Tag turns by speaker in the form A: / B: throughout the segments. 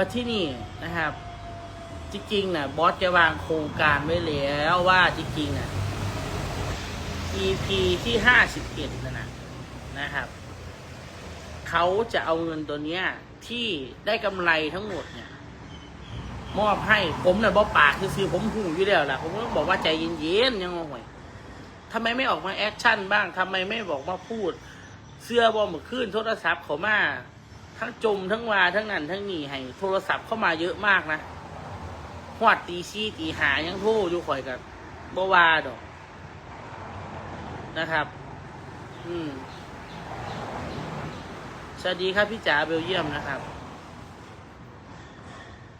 A: ประที่นี่นะครับ จริงๆนะบอสจะวางโครงการไว้แล้วว่าจริงๆนะ EP ที่ห้าสิบเอ็ดนะนะนะครับ เขาจะเอาเงินตัวเนี้ย ที่ได้กำไรทั้งหมดเนี่ยมอบให้ผมเนี่ยบอปากคือซื้อๆผมหูอยู่แล้วแหละผมก็บอกว่าใจเย็นๆยังงงทำไมไม่ออกมาแอคชั่นบ้างทำไมไม่บอกมาพูด เสื้อบอมขึ้นโทรศัพท์เขามา ทั้งจมทั้งวาทั้งนั้นทั้งนี่ให้โทรศัพท์เข้ามาเยอะมากนะหวดตีซี่ตีหายังโทรอยู่ข่อยกับบวาดอกนะครับ อืมสวัสดีครับพี่จ๋าเบลเยียมนะครับ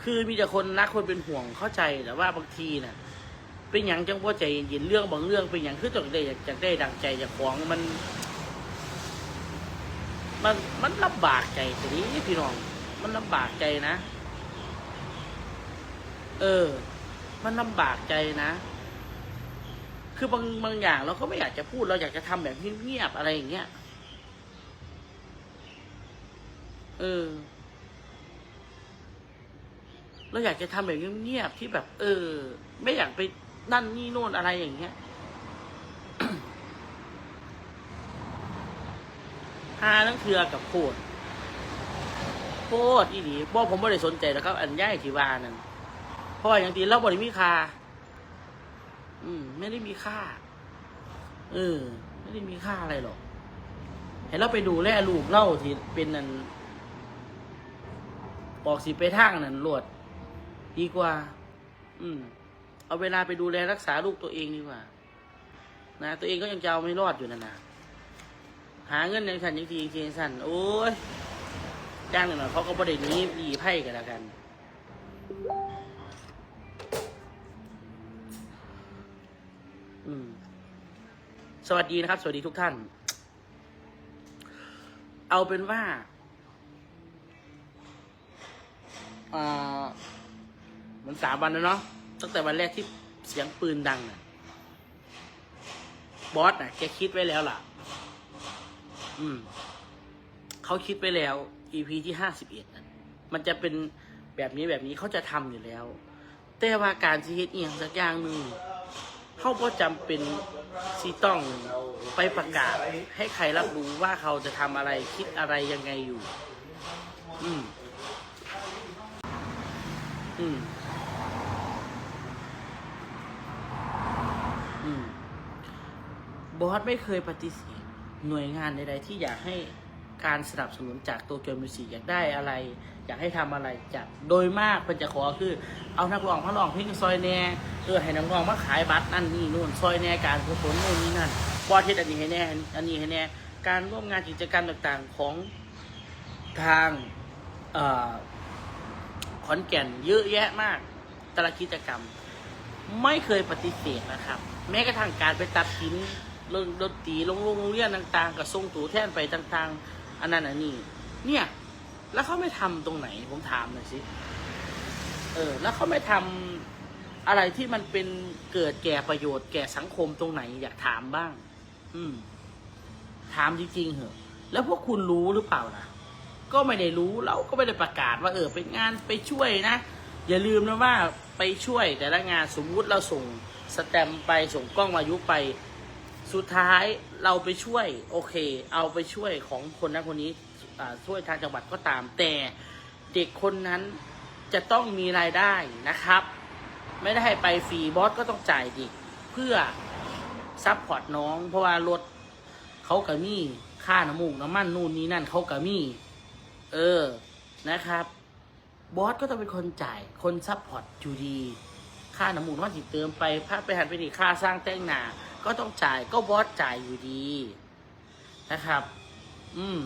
A: คือมีแต่คนรักคนเป็นห่วงเข้าใจแต่ว่าบางทีน่ะ เป็นอย่างจังว่าใจเย็นๆเรื่องบางเรื่องเป็นอย่างคือจากได้จากได้ดังใจจากของมัน มันมันลำบากใจทีนี้พี่น้อง มันลำบากใจนะ เออ มันลำบากใจนะ คือบางบางอย่างเราก็ไม่อยากจะพูดเราอยากจะทำแบบเงียบๆอะไรอย่างเงี้ย เออ เราอยากจะทำแบบเงียบๆที่แบบ เออ ไม่อยากไปนั่นนี่โน่นอะไรอย่างเงี้ย หาทั้งเทือกับโคตรโคตรอีหลีบ่ผมไม่ได้สนใจแล้วครับ อันย่ายที่ว่านั่นเพราะว่าอย่างตีเราบริมีค่าอืม ไม่ได้มีค่า เออ ไม่ได้มีค่าอะไรหรอกให้เราไปดูแลลูกเล่าที่เป็นนั่นบอกสิไปทางนั่นรวด ดีกว่า อืม เอาเวลาไปดูแลรักษาลูกตัวเองดีกว่า นะ ตัวเองก็ยังจะเอาไม่รอดอยู่นั่นนะ หาเงินยังสันยังทียังทียังสันโอ้ยจ้างหน่อยเขาก็ประเด็นนี้ดีไพ่กันแล้วกัน อืม สวัสดีนะครับ สวัสดีทุกท่าน เอาเป็นว่าอ่ามันสามวันแล้วเนาะตั้งแต่วันแรกที่เสียงปืนดังน่ะ บอสน่ะแกคิดไว้แล้วล่ะ อืมเขาคิดไปแล้ว EP ที่ห้าสิบเอ็ดมันจะเป็นแบบนี้แบบนี้เขาจะทำอยู่แล้ว แต่ว่าการสิเฮ็ดเอียงสักอย่างหนึ่งเขาก็จำเป็นสิต้องไปประกาศ ให้ใครรับรู้ว่าเขาจะทำอะไรคิดอะไรยังไงอยู่ อืม อืม อืม บอสไม่เคยปฏิเสธ หน่วยงานใดๆที่อยากให้การสนับสนุนจากโตเกียวมิวสิกอยากได้อะไร อยากให้ทำอะไรจากโดยมากเป็นจะขอคือ เอานักร้องมาร้องเพลงซอยแน่เออให้นักร้องมาขายบัตรนั่นนี่นู่นซอยแน่การกุศลนู่นนี่นั่นบอสเฮ็ดอันนี้ให้แน่อันนี้ให้แน่การร่วมงานกิจกรรมต่างๆของทางอขอนแก่นเยอะแยะมากแต่ละกิจกรรม ไม่เคยปฏิเสธนะครับ แม้กระทั่งการไปตัดสิน เรื่องดนตรีโรงโรงเรียนต่างๆ กับทรงตัวแท่นไปต่างๆ อันนั้นอันนี้ เนี่ย แล้วเขาไม่ทำตรงไหน ผมถามหน่อยสิ เออ แล้วเขาไม่ทำอะไรที่มันเป็นเกิดแก่ประโยชน์แก่สังคมตรงไหน อยากถามบ้าง อืม ถามจริงๆเหอะ แล้วพวกคุณรู้หรือเปล่านะก็ไม่ได้รู้เราก็ไม่ได้ประกาศว่า เออเป็นงานไปช่วยนะ อย่าลืมนะว่าไปช่วยแต่ละงานสมมุติเราส่งสแตมไปส่งกล้องวายุไป สุดท้ายเราไปช่วยโอเค เอาไปช่วยของคนนั้นคนนี้ช่วยทางจังหวัดก็ตาม แต่เด็กคนนั้นจะต้องมีรายได้นะครับ ไม่ได้ให้ไปฟรีบอสก็ต้องจ่ายด็กเพื่อซัพพอร์ตน้อง เพราะว่ารถเขากะมีค่าน้ำมูกน้ำมันนู่นนี่นั่นเขากะมีเออนะครับ บอสก็ต้องเป็นคนจ่ายคนซัพพอร์ตอยู่ดี ค่าน้ำมูกน้ำมันที่เติมไปพาไปหันไปนี่ค่าสร้างแต่งหนา ก็ต้องจ่ายก็บอสจ่ายอยู่ดี นะครับ อืม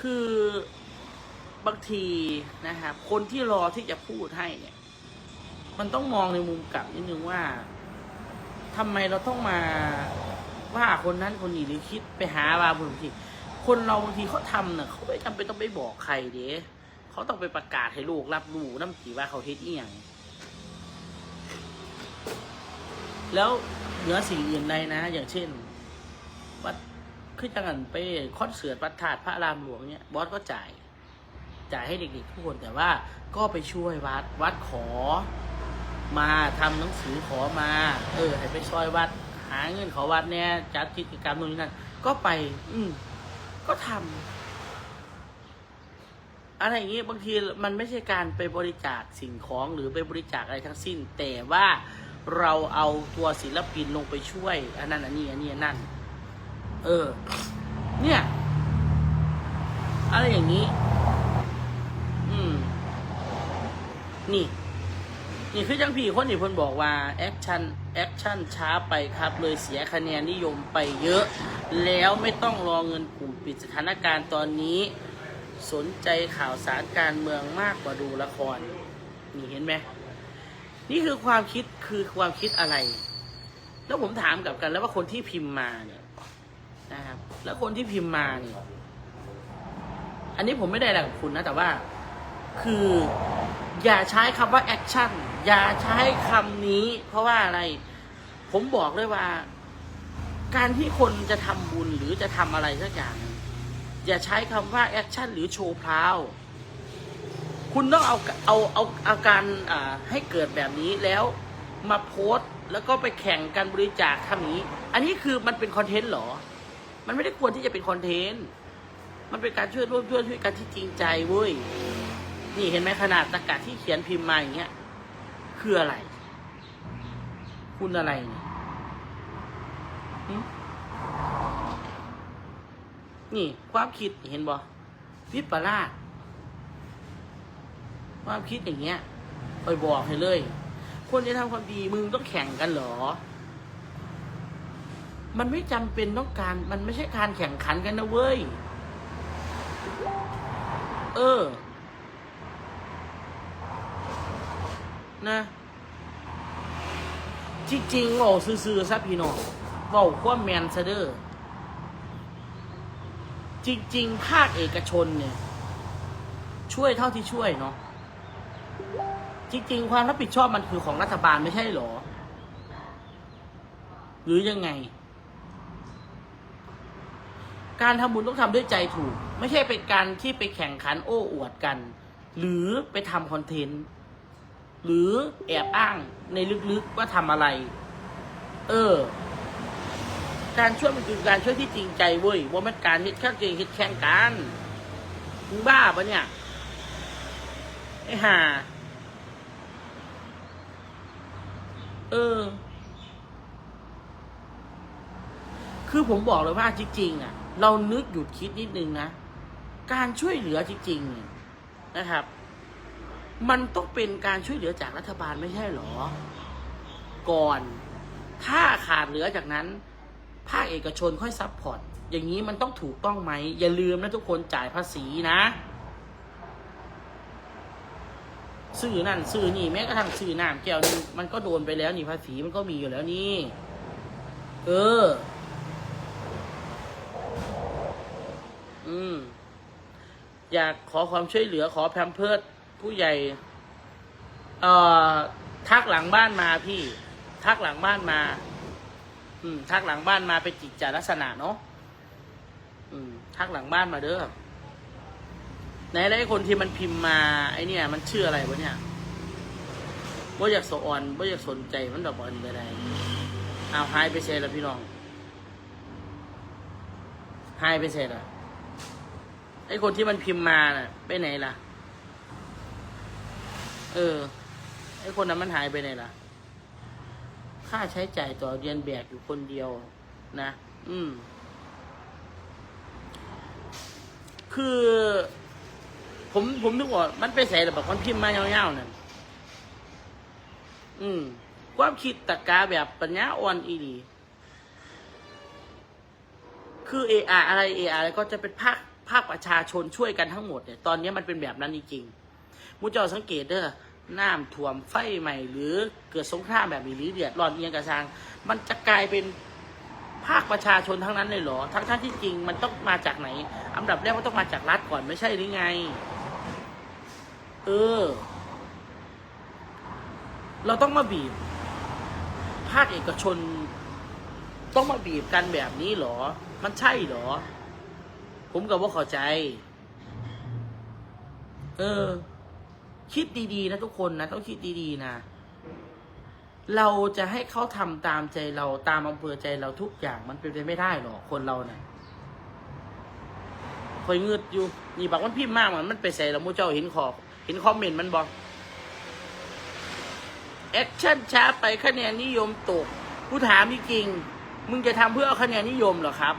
A: คือบางทีนะครับ คนที่รอที่จะพูดให้เนี่ย มันต้องมองในมุมกลับนิดนึงว่าทำไมเราต้องมาว่าคนนั้นคนนี้หรือคิดไปหาว่าบางทีคนเราบางทีเขาทำเนี่ยเขาไม่จำเป็นต้องไปบอกใครเด้เขาต้องไปประกาศให้ลูกรับรู้น้ำผีว่าเขาเฮ็ดอีหยัง แล้วเหนือสิ่งอื่นใดนะ อย่างเช่นว่าคือจังหันไปคอนเสิร์ตวัดถาดพระรามหลวงเนี่ยบอสก็จ่าย จ่ายให้เด็กๆทุกคนแต่ว่าก็ไปช่วยวัดวัดขอ มาทำหนังสือขอมา เออให้ไปช่วยวัด หาเงินขอวัดเนี่ยจัดกิจกรรมตรงนี้นั่นก็ไป อืมก็ทำอะไรอย่างนี้บางทีมันไม่ใช่การไปบริจาคสิ่งของหรือไปบริจาคอะไรทั้งสิ้น แต่ว่า เราเอาตัวศิลปินลงไปช่วย อันนั้นอันนี้อันนี้อันนั่นเออ เนี่ย อะไรอย่างนี้ อืม นี่ นี่คือจังพี่คนนี่เพิ่นบอกว่าแอคชั่นแอคชั่นช้าไปครับ เลยเสียคะแนนนิยมไปเยอะ แล้วไม่ต้องรอเงินกลุ่มปิดสถานการณ์ตอนนี้ สนใจข่าวสารการเมืองมากกว่าดูละคร นี่เห็นไหม นี่คือความคิดคือความคิดอะไร แล้วผมถามกลับกัน แล้วว่าคนที่พิมพ์มาเนี่ยนะครับ แล้วคนที่พิมพ์มาเนี่ยอันนี้ผมไม่ได้อะไรกับคุณนะ แต่ว่า คือ อย่าใช้คำว่าแอคชั่นอย่าใช้คำนี้ เพราะว่าอะไร ผมบอกเลยว่า การที่คนจะทำบุญหรือจะทำอะไรสักอย่าง อย่าใช้คำว่าแอคชั่นหรือโชว์พราว คุณต้องเอาเอาเอาอาการอ่าให้เกิดแบบนี้แล้วมาโพสต์แล้วก็ไปแข่งกันบริจาคทำนี้ อันนี้คือมันเป็นคอนเทนต์เหรอ มันไม่ได้ควรที่จะเป็นคอนเทนต์ มันเป็นการช่วยร่วมด้วยช่วยกันที่จริงใจเว้ย นี่เห็นไหมขนาดตะกาที่เขียนพิมพ์มาอย่างเงี้ย คืออะไร คุณอะไรเนี่ยนี่ความคิดเห็นบ่วิปลาส ความคิดอย่างเงี้ยไปบอกให้เลย คนจะทำความดีมึงต้องแข่งกันเหรอ มันไม่จำเป็นต้องการ มันไม่ใช่การแข่งขันกันนะเว้ย เออ นะจริงๆเว่าซื่อๆซะพี่น้องเว่าควาแมนซเด้อจริง ๆ ภาคเอกชนเนี่ย ช่วยเท่าที่ช่วยเนาะ จริงๆ ความรับผิดชอบมันคือของรัฐบาลไม่ใช่หรอ หรือยังไง การทำบุญต้องทำด้วยใจถูก ไม่ใช่เป็นการที่ไปแข่งขันโอ้อวดกัน หรือไปทำคอนเทนต์ หรือแอบอ้างในลึกๆว่าทำอะไร เออ การช่วยมันคือการช่วยที่จริงใจเว้ยว่ามันการเฮ็ดแค่เก่งเฮ็ดแข่งกันมึงบ้าปะเนี่ยไอ้ห่า เออ คือผมบอกเลยว่าจริงๆอะ เรานึกหยุดคิดนิดนึงนะ การช่วยเหลือจริงๆเนี่ยนะครับ มันต้องเป็นการช่วยเหลือจากรัฐบาลไม่ใช่หรอ ก่อน ถ้าขาดเหลือจากนั้น ภาคเอกชนค่อยซัพพอร์ตอย่างนี้มันต้องถูกต้องไหม อย่าลืมนะทุกคนจ่ายภาษีนะ ซื้อนั่นซื้อนี่แม้กระทั่งซื้อน้ำแก้วนึงมันก็โดนไปแล้วนี่ภาษีมันก็มีอยู่แล้วนี่ เออ อืม อยากขอความช่วยเหลือขอแพมเพิร์ดผู้ใหญ่ เอ่อ ทักหลังบ้านมาพี่ ทักหลังบ้านมา อืม ทักหลังบ้านมาเป็นจิตจาลักษณะเนาะอืม ทักหลังบ้านมาเด้อ ไหนไอ้คนที่มันพิมพ์มาไอ้เนี่ย มันชื่ออะไรวะเนี่ยว่อยากสอนว่อยากสนใจมันดอกบอลไปไหนเอาหายไปเซ่ละพี่น้องหายไปเซ่ละไอ้คนที่มันพิมพ์มาน่ะ ไปไหนล่ะ เออ ไอ้คนนั้นมันหายไปไหนล่ะ ค่าใช้จ่ายต่อเรียนแบกอยู่คนเดียว นะ อืม คือ ผมผมนึกว่ามันไปใส่แบบมันพิมพ์มาเงาๆนั่นอืม ความคิดตะกาแบบปัญญาอ่อนอีดีคือเออาอะไรเออาอะไรก็จะเป็นภาคภาคประชาชนช่วยกันทั้งหมดเนี่ย ตอนนี้มันเป็นแบบนั้นจริงๆมูจ้าสังเกตเด้อน้ำท่วมไฟใหม่หรือเกิดสงครามแบบนี้หรือเดือดร้อนเอียงกระซางมันจะกลายเป็นภาคประชาชนทั้งนั้นเลยเหรอทั้งทั้งๆที่จริงมันต้องมาจากไหน อันดับแรกมันต้องมาจากรัฐก่อนไม่ใช่หรือไง เออ เราต้องมาบีบ ภาคเอกชน ต้องมาบีบกันแบบนี้หรอ มันใช่หรอ ผมกับว่าข้าใจ เออ คิดดีๆนะทุกคนนะ ต้องคิดดีๆนะเราจะให้เขาทำตามใจเราตามอำเภอใจเราทุกอย่างมันเป็นไปไม่ได้หรอกคนเรานะ่ะคอยเงืดอยู่ นี่บอกมันพิมพ์มากมันมันไปใส่แล้วมูเจ้าเห็นขอบ เห็นคอมเมนต์มันบอกแอคชั่นช้าไปคะแนนนิยมตกผู้ถามจริง มึงจะทำเพื่อเอาคะแนนนิยมเหรอครับ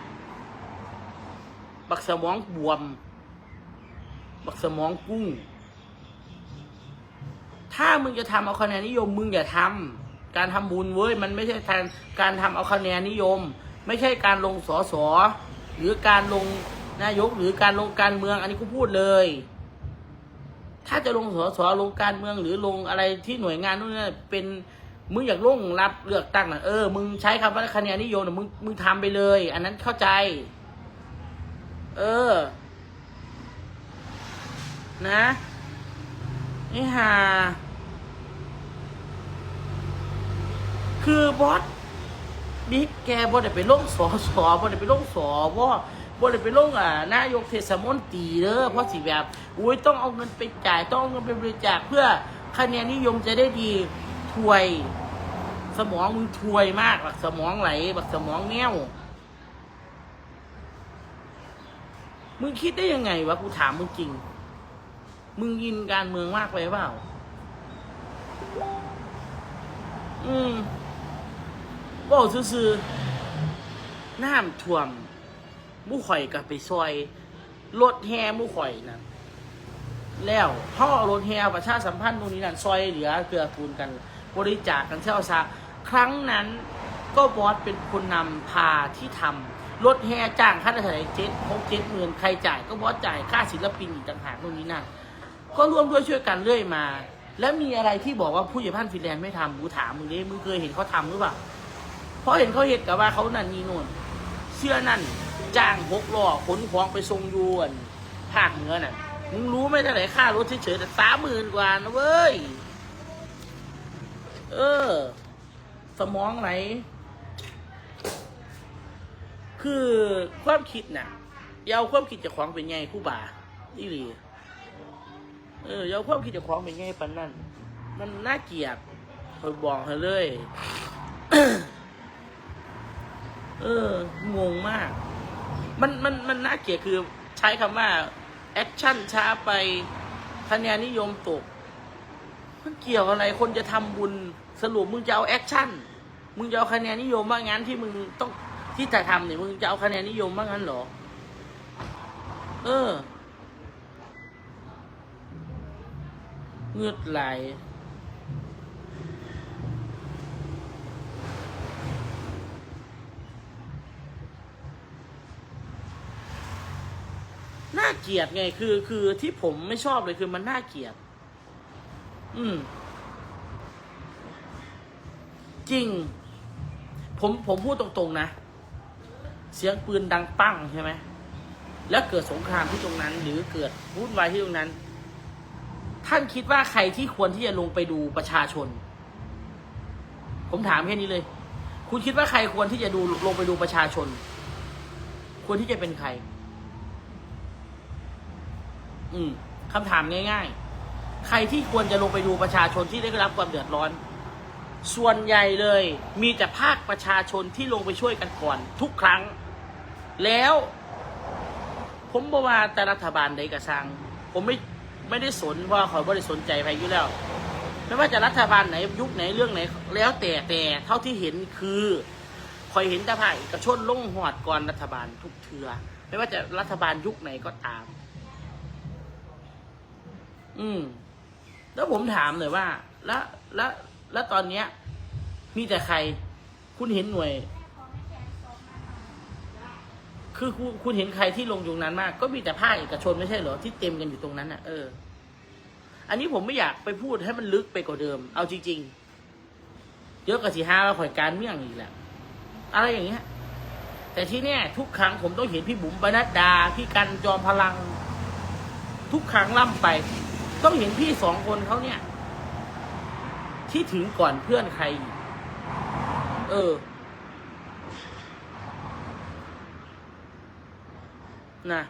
A: บักสมองบวม บักสมองกุ้ง ถ้ามึงจะทำเอาคะแนนนิยม มึงอย่าทำการทำบุญเว้ย มันไม่ใช่ทางการทำเอาคะแนนนิยม ไม่ใช่การลงสอสอหรือการลงนายกหรือการลงการเมือง อันนี้กูพูดเลย ถ้าจะลงสอสอลงการเมืองหรือลงอะไรที่หน่วยงานนู่นนี่เป็นมึงอยากลงรับเลือกตั้งนะเออมึงใช้คำว่าคะแนนนิยมนะมึงมึงทำไปเลย อันนั้นเข้าใจ เออ นะไอ้ห่าคือบอสบิ๊กแกบอสได้ไปลงสอสอบอสได้ไปลงสอว่าบอสได้ไปลงอ่านายกเทศมนตรีเด้อเพราะสิแบบ อุ้ยต้องเอาเงินไปจ่าย ต้องเอาเงินไปบริจาคเพื่อคะแนนนิยมจะได้ดีถวย สมองมึงถวยมากแบบสมองไหลแบบสมองแง่วมึงคิดได้ยังไงวะกูถามมึงจริง มึงยินการเมืองมากไปเปล่า อืมบอกซื่อๆน้ำท่วมมู่ข่อยกับไปซอย รถแห่มู่ข่อยนั่น แล้วเขาเอารถแห่ประชาสัมพันธ์ตรงนี้นั่นซอยเหลือเกือกูลกัน บริจาคกันเช่าซะครั้งนั้นก็บอสเป็นคนนำพาที่ทำรถแห่จ้างค่าเท่าไหร่เจ็ดหกเจ็ดหมื่นใครจ่ายก็บอสจ่ายค่าศิลปินอีกต่างหากตรงนี้นั่นก็ร่วมด้วยช่วยกันเรื่อยมา แล้วมีอะไรที่บอกว่าผู้ใหญ่บ้านฟินแลนด์ไม่ทำกูถามมึงดิมึงเคยเห็นเขาทำหรือเปล่าเพราะเห็นเขาเห็นกับว่าเขานั่นนี่นู่นเสื้อนั่นจ้างหกล้อขนของไปทรงยวนภาคเหนือน่ะ มึงรู้ไหมเท่าไหร่ค่ารถเฉยๆแต่สามหมื่นกว่านะเว้ย เออ สมองไหน คือความคิดน่ะยาเอาความคิดจากของเป็นไงคู่บ่าอีหลีเออยาเอาความคิดจากของเป็นไงปันนั่น มันน่าเกลียดคอยบอกให้เลย เออ งงมาก มันมันมันน่าเกลียดคือใช้คำว่า แอคชั่นช้าไปคะแนนนิยมตกมันเกี่ยวอะไรคนจะทำบุญสรุปมึงจะเอาแอคชั่นมึงจะเอาคะแนนนิยมว่างั้นที่มึงต้องที่จะทำเนี่ยมึงจะเอาคะแนนนิยมว่างั้นเหรอ เออเงือดไหล น่าเกลียดไง คือคือที่ผมไม่ชอบเลยคือมันน่าเกลียด อืม จริง ผมผมพูดตรงๆนะ เสียงปืนดังปั้งใช่ไหม แล้วเกิดสงครามที่ตรงนั้น หรือเกิดวุ่นวายที่ตรงนั้น ท่านคิดว่าใครที่ควรที่จะลงไปดูประชาชน ผมถามแค่นี้เลย คุณคิดว่าใครควรที่จะดูลงไปดูประชาชน ควรที่จะเป็นใคร อืมคำถามง่ายๆ ใครที่ควรจะลงไปดูประชาชนที่ได้รับความเดือดร้อน ส่วนใหญ่เลย มีแต่ภาคประชาชนที่ลงไปช่วยกันก่อน ทุกครั้ง แล้ว ผมบอกว่าแต่รัฐบาลใดกระซัง ผมไม่ไม่ได้สนเพราะว่าเขาไม่ได้สนใจไปอยู่แล้ว ไม่ว่าจะรัฐบาลไหนยุคไหนเรื่องไหน แล้วแต่แต่เท่าที่เห็นคือคอยเห็นแต่ภาคเอกชนลงหอดก่อนรัฐบาลทุกเทือ ไม่ว่าจะรัฐบาลยุคไหนก็ตาม อืม แล้วผมถามหน่อยว่า แล้ว แล้ว แล้วตอนเนี้ย มีแต่ใคร คุณเห็นหน่วย คือคุณคุณเห็นใครที่ลงอยู่นั้นมาก ก็มีแต่ภาคเอกชนไม่ใช่เหรอที่เต็มกันอยู่ตรงนั้นอะเออ อันนี้ผมไม่อยากไปพูดให้มันลึกไปกว่าเดิม เอาจริงๆเยอะกว่าสีห้ามาข่อยการเมี่ยงอีกแหละ อะไรอย่างเงี้ย แต่ที่เนี้ยทุกครั้งผมต้องเห็นพี่บุ๋มปนัดดา พี่กันจอมพลัง ทุกครั้งล่ำไป ต้องเห็นพี่สองคนเขาเนี่ย ที่ถึงก่อนเพื่อนใคร เออ นะ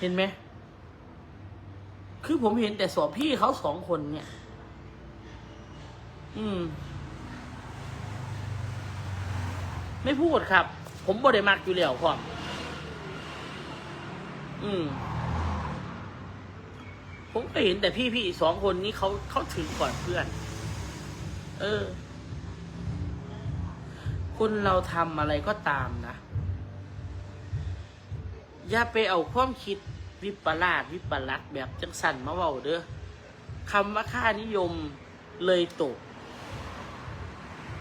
A: เห็นไหม คือผมเห็นแต่สอบพี่เขาสองคนเนี่ย อืม ไม่พูดครับ ผมบ่ได้มักอยู่แล้วพร้อมอืม ผมก็เห็นแต่พี่ๆสองคนนี้เขาเขาถึงก่อนเพื่อน เออ คนเราทำอะไรก็ตามนะ อย่าไปเอาความคิดวิปลาสวิปลัสแบบจังสันมาเว้าเด้อคำว่าค่านิยมเลยตก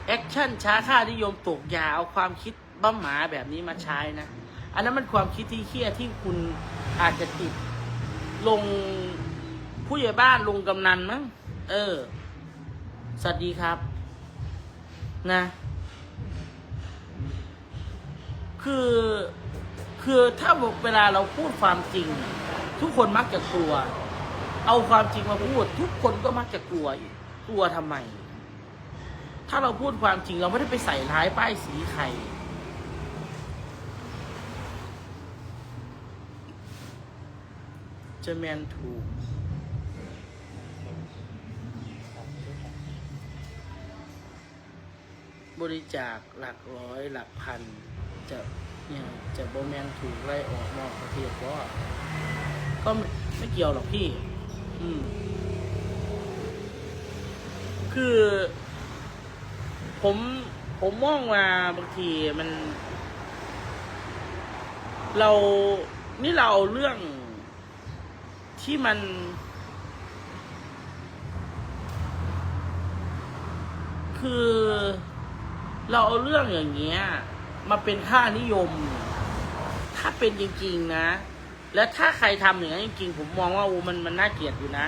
A: แอคชั่นช้าค่านิยมตกอย่าเอาความคิดบ้าหมาแบบนี้มาใช้นะ อันนั้นมันความคิดที่เคี้ยที่คุณอาจจะติดลง ผู้ใหญ่บ้านลุงกำนันมั้งเออ สวัสดีครับ นะ คือ คือถ้าเวลาเราพูดความจริง ทุกคนมักจะกลัว เอาความจริงมาพูด ทุกคนก็มักจะกลัวอีกกลัวทำไม ถ้าเราพูดความจริงเราไม่ได้ไปใส่ร้ายป้ายสีใครจะแมนถูก บริจาคหลักร้อยหลักพัน จะเนี่ยจะโบแมนถูกไล่ออกนอกประเทศก็ก็ไม่ไม่เกี่ยวหรอกพี่ อืม คือ ผมผมมองว่าบางทีมัน เรานี่เราเอาเรื่องที่มันคือ เราเอาเรื่องอย่างเงี้ยมาเป็นค่านิยม ถ้าเป็นจริง ๆนะ และถ้าใครทำอย่างนั้นจริงๆ ผมมองว่าโอ้มันมันน่าเกลียดอยู่นะ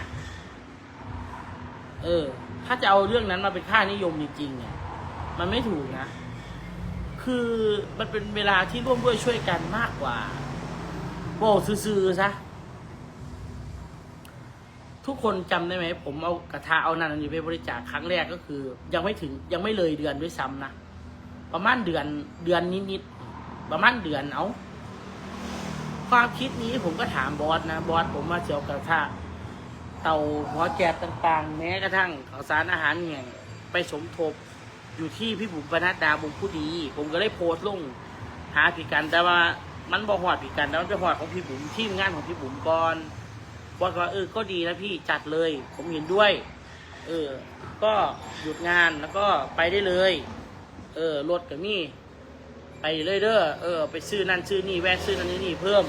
A: เออ ถ้าจะเอาเรื่องนั้นมาเป็นค่านิยมจริงๆเนี่ย มันไม่ถูกนะ คือมันเป็นเวลาที่ร่วมด้วยช่วยกันมากกว่าบอกซื่อๆซะทุกคนจำได้ไหมผมเอากระทะเอานันอันนี้ไปบริจาคครั้งแรกก็คือ ยังไม่ถึงยังไม่เลยเดือนด้วยซ้ำนะ ประมาณเดือนเดือนนิดๆประมาณเดือนเอาความคิดนี้ผมก็ถามบอสนะบอสผมมาเจียวกระทะเตาหัวแกบต่างๆ แม้กระทั่งข้าวสารอาหารแห่งไปสมทบอยู่ที่พี่บุ๋มปนัดดาบุญผู้ดี ผมก็ได้โพสต์ลงหาพี่กันแต่ว่ามันบอกหอดพี่กันแต่มันไปหอดของพี่บุ๋มทีมงานของพี่บุ๋มก่อนบอสก็ว่าเออก็ดีนะพี่จัดเลย ผมเห็นด้วย เออ ก็หยุดงานแล้วก็ไปได้เลย เออรถกับมี่ไปเลยเด้อเออ ไปซื้อนั่นซื้อนี่แวะซื้อนั่นนี่เพิ่ม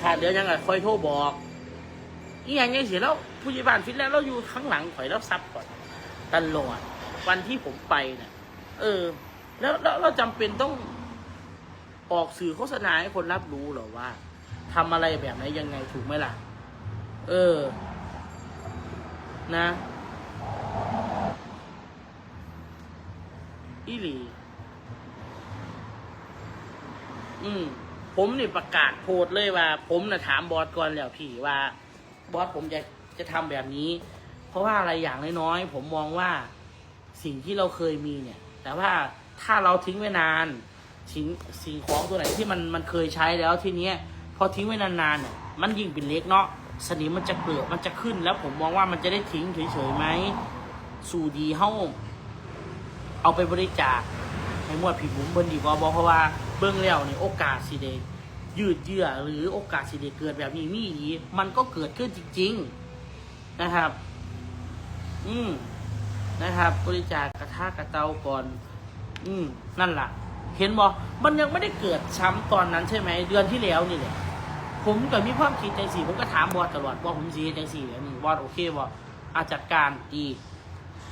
A: ขาดเดี๋ยวยังไงคอยโทรบอกอีอย่างเงี้ยเสียแล้วผู้ใหญ่บ้านฟิตแล้วเราอยู่ข้างหลังข่อยแล้วซับก่อนตลอดวันที่ผมไปเนี่ยเออ แล้วแล้วเราจำเป็นต้องออกสื่อโฆษณาให้คนรับรู้หรอว่าทำอะไรแบบไหนยังไงถูกไหมล่ะ เออ นะ อีหลี อืม ผมนี่ประกาศโพสเลยว่า ผมน่ะถามบอสก่อนแล้วพี่ว่า บอสผมจะจะทำแบบนี้ เพราะว่าอะไรอย่างน้อยๆผมมองว่าสิ่งที่เราเคยมีเนี่ย แต่ว่าถ้าเราทิ้งไว้นานสิ่งสิ่งของตัวไหนที่มันมันเคยใช้แล้วทีเนี้ยพอทิ้งไว้นานๆเนี่ยมันยิ่งเป็นเล็กเนาะสนิมมันจะเกิดมันจะขึ้นแล้วผมมองว่ามันจะได้ทิ้งเฉยๆไหมสู่ดีเฮ้า เอาไปบริจาคให้หมวดผีบุ๋มเบิ้นดีกว่าบอกเพราะว่าเบิ้งแล้วนี่โอกาสสิเดยืดเยื้อหรือโอกาสสิเดเกิดแบบนี้มีดีมันก็เกิดขึ้นจริง ๆนะครับ อืมนะครับ บริจาคกระทะกระเตาก่อน อืมนั่นล่ะเห็นบอมันยังไม่ได้เกิดซ้ำตอนนั้นใช่ไหมเดือนที่แล้วนี่แหละผมก็มีความคิดใจสี่ผมก็ถามบอสตลอดว่าผมสีจังสี่อันนี้บอสโอเคบอสอาจัดการดี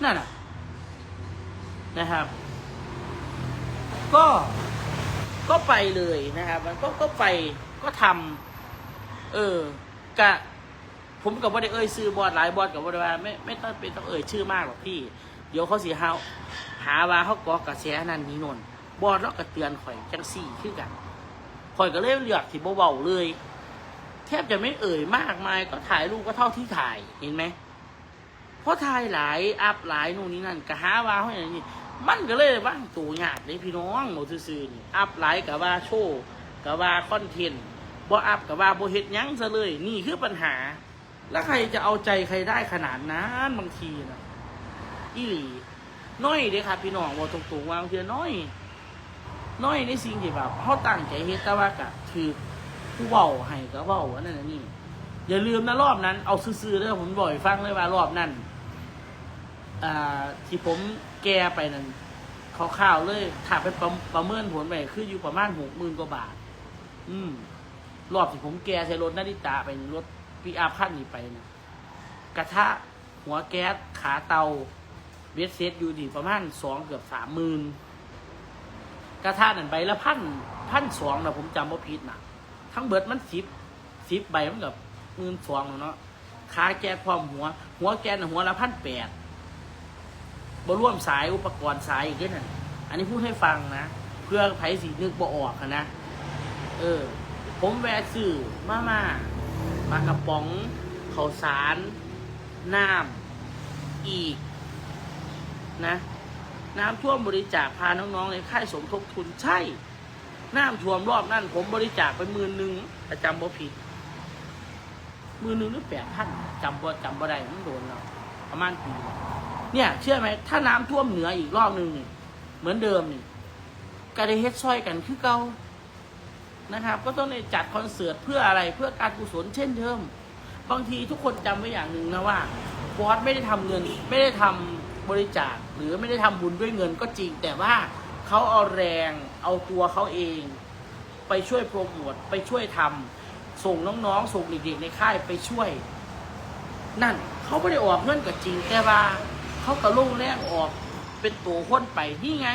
A: นั่นน่ะ นะครับ ก็ก็ไปเลยนะครับมันก็ก็ไปก็ทำเออกะผมกับว่าได้เอ่ยซื้อบอดหลายบอดกับว่าได้ว่าไม่ไม่ต้องเป็นต้องเอ่ยชื่อมากหรอกพี่ เดี๋ยวเขาสีหาหาว่าเขากอกระแสนั่นนี่นนบอดแล้วก็เตือนข่อยจังสี่คือกันข่อยก็เลยเลือกที่เบาๆเลย แทบจะไม่เอ่ยมากมายก็ถ่ายรูปก็เท่าที่ถ่ายเห็นไหม ราะถ่ายหลายอัพหลายนู่นนี่นั่นก็หาว่าเขาอย่างนี้มันก็เลยว่างตัวยากเลยพี่น้องหมดซื่อๆนี่อัพไลน์กับว่าโชว์กับว่าคอนเทนต์บ่อัพกับว่าบ่เฮ็ดยั้งซะเลย นี่คือปัญหา แล้วใครจะเอาใจใครได้ขนาดนั้นบางทีนะอีหลีน้อยเด้ครับพี่น้องว่าตรงๆว่าบางทีน้อยน้อยในสิ่งที่แบบเขาตั้งใจเฮ็ดแต่ว่ากะถือผู้เว้าให้ก็เว้าอันนั้นนี่อย่าลืมนะรอบนั้นเอาซื่อๆเด้อผมบ่อยฟังเลยว่ารอบนั้น อ่าที่ผมแก้ไปนั้นคร่าวๆเลยถ้าไปประประเมินผลไปคืออยู่ประมาณหกหมื่นกว่าบาท อืม รอบที่ผมแก้ใช้รถนาฬิตาไปนี่รถปีอาพันนี่ไปนะกระทะหัวแก๊สขาเตาเวสเซตอยู่ดีประมาณสองเกือบสามหมื่นกระทะนั่นใบละพันพันสองนะผมจำว่าผิดนะทั้งเบิดมันสิบสิบใบมันกับหมื่นสองเนาะขาแก๊สพร้อมหัว หัวแก๊สหัวละพันแปด บร่วมสายอุปกรณ์สายอีกด้วยนั่นอันนี้พูดให้ฟังนะ เพื่อไผสีนึกบ่ออกนะ เออ ผมแวะซื้อมาม่ามากระป๋องข้าวสารน้ำอีกนะ น้ำท่วมบริจาคพาน้องๆในค่ายสมทบทุนใช่ น้ำท่วมรอบนั่นผมบริจาคไปหมื่นหนึ่งแต่จำบ่ผิดหมื่นหนึ่งหรือแปดพันจำบ่จำบ่ได้มันโดนเราประมาณปีละ เนี่ย เชื่อไหมถ้าน้ำท่วมเหนืออีกรอบหนึ่งนี่เหมือนเดิมนี่ก็ได้เฮ็ดซอยกันคือเก่านะครับ ก็ต้องในจัดคอนเสิร์ตเพื่ออะไรเพื่อการกุศลเช่นเดิมบางทีทุกคนจำไว้อย่างหนึ่งนะว่าบอสไม่ได้ทำเงิน ไม่ได้ทำบริจาคหรือไม่ได้ทำบุญด้วยเงินก็จริง แต่ว่าเขาเอาแรงเอาตัวเขาเอง ไปช่วยโปรโมทไปช่วยทำส่งน้องๆ ส่งเด็กๆในค่ายไปช่วย นั่นเขาไม่ได้ออกเงินก็จริงแต่ว่า เขากระลุ่งแรกออก เป็นตัวคนไปนี่ไง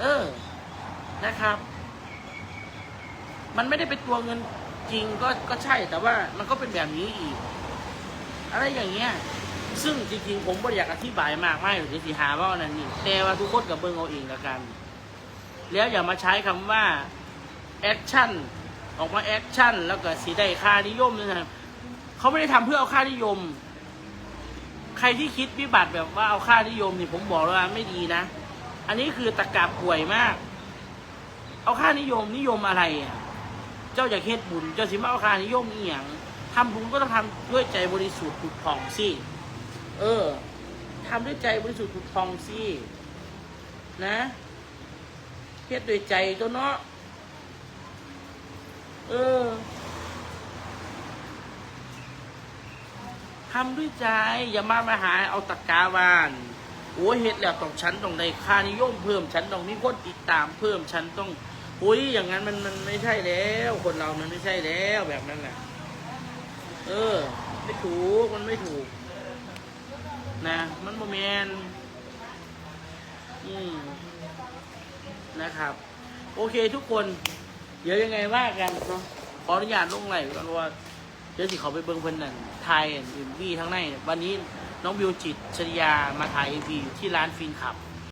A: เออนะครับ มันไม่ได้เป็นตัวเงินจริงก็ก็ใช่แต่ว่ามันก็เป็นแบบนี้อีก อะไรอย่างเงี้ย ซึ่งจริงๆผมก็อยากอธิบายมากไม่หรือสิหาว่าอันนั้นนี่แต่ว่าทุกคนกับเบิงเอาเองละกัน แล้วอย่ามาใช้คำว่าแอคชั่นออกมาแอคชั่นแล้วก็สีได้ค่านิยมนะครับเขาไม่ได้ทำเพื่อเอาค่านิยม ใครที่คิดวิบัติแบบว่าเอาค่านิยมนี่ผมบอกแล้วว่าไม่ดีนะ อันนี้คือตะกาบป่วยมาก เอาค่านิยมนิยมอะไรอะ เจ้าอยากเฮ็ดบุญ เจ้าสิมาเอาค่านิยมอีหยังทำบุญก็ต้องทำด้วยใจบริสุทธิ์ผุดผ่องสิ เออทำด้วยใจบริสุทธิ์ผุดผ่องสินะเฮ็ดด้วยใจตัวเนาะเออ ทำด้วยใจ อย่ามามาหาเอาตะกาวานโอ้ยเฮ็ดแล้วต้องฉันต้องได้ค่านิยมเพิ่มฉันต้องมีคนติดตามเพิ่มฉันต้องอุ้ยอย่างนั้นมันมันไม่ใช่แล้ว คนเรามันไม่ใช่แล้วแบบนั้นแหละเออ ไม่ถูกมันไม่ถูก นะ มันโมเมนอืมนะครับ โอเคทุกคน เดี๋ยวยังไงว่ากันเนาะขออนุญาตลงไหลก่อนว่า ดี๋ยวสิเขาไปเบิ้งเพิ่นนั่นไทยเอ็มวีทั้งในเนี่ยวันนี้น้องบิวจิตชริยามาถ่ายเอ็มวีอยู่ที่ร้านฟินขับ